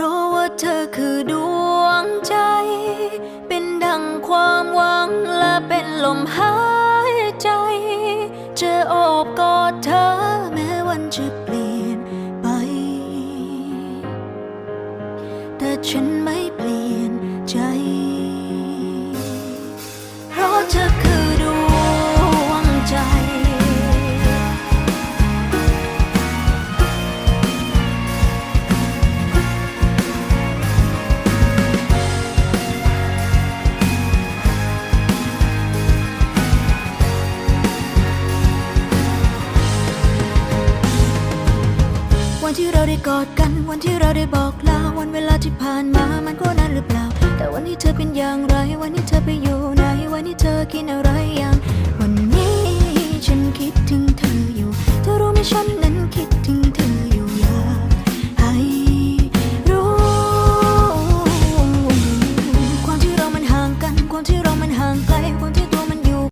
ราะว่าเธอคือดวงใจ เป็นดังความหวังและเป็นลมหายใจ จะโอบกอดเธอแม้วันจะเปลี่ยนไป แต่ฉันไม่เปลี่ยนใจ เพราะเธอ วันที่เราได้กอดกัน วันที่เราได้บอกลา วันเวลาที่ผ่านมา มันก็นานหรือเปล่า แต่วันนี้เธอเป็นอย่างไร วันนี้เธอไปอยู่ไหน วันนี้เธอกินอะไรอยังวันนี้ฉันคิดถึงเธออยู่ เธอรู้ไหมฉันนั้นคิดถึงเธออยู่อยากให้รู้ ความที่เรามันห่างกัน ความที่เรามันห่างไกล ความที่ตัวมัน